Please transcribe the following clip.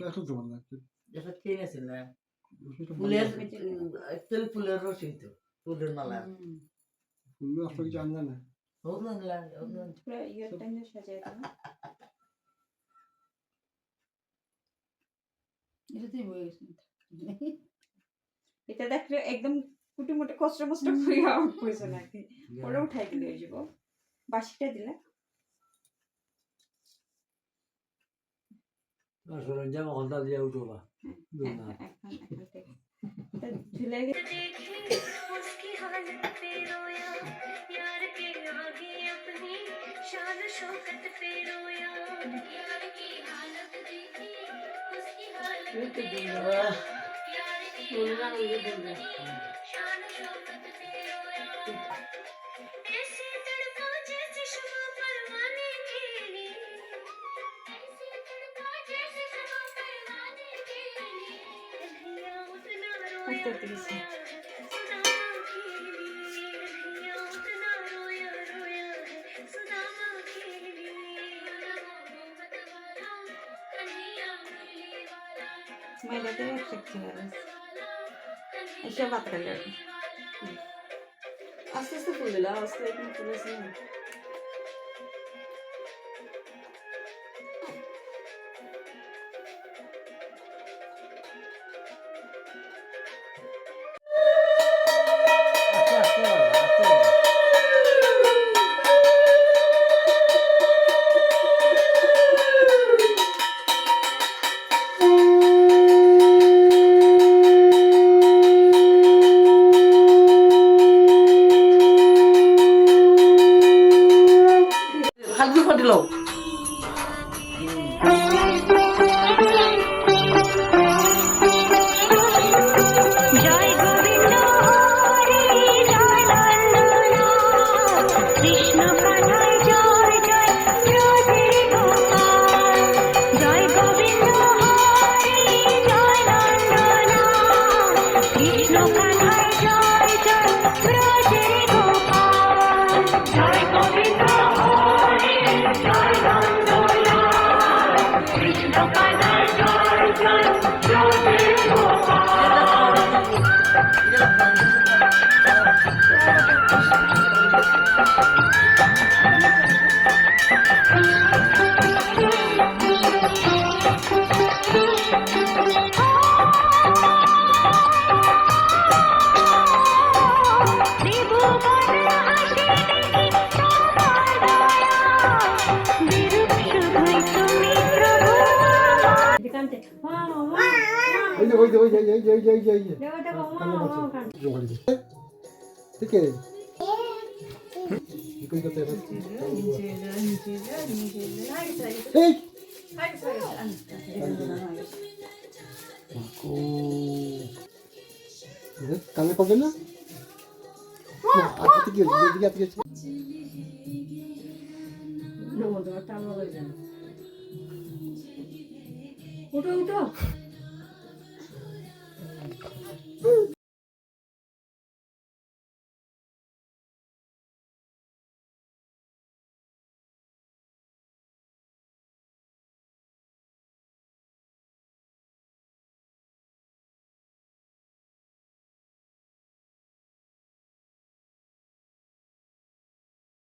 এখন তো ভালো লাগছে যেটা কিনেছিল না ফুলের। তেল ফুলের মালা কিছু না এটাতেই বয়ে গেছে এটা দেখলে একদম কুটি মুটি কষ্ট মষ্ট করে করেছে নাকি ওটা উঠাই দিলে যাব বাসিটা দিলে Ben soracağım onda diye ucuba. Bunlar. Bunlar. വളരെ എഫക്റ്റീവാണ് പക്ഷെ പത്തല്ലേ അസ്വസ്ഥ ഫുഡില്ല അവസ്ഥ ওই যে ওই যে ওই যে এই যে এই যে এই যে ঠিক আছে কানে পাবে না আতে কি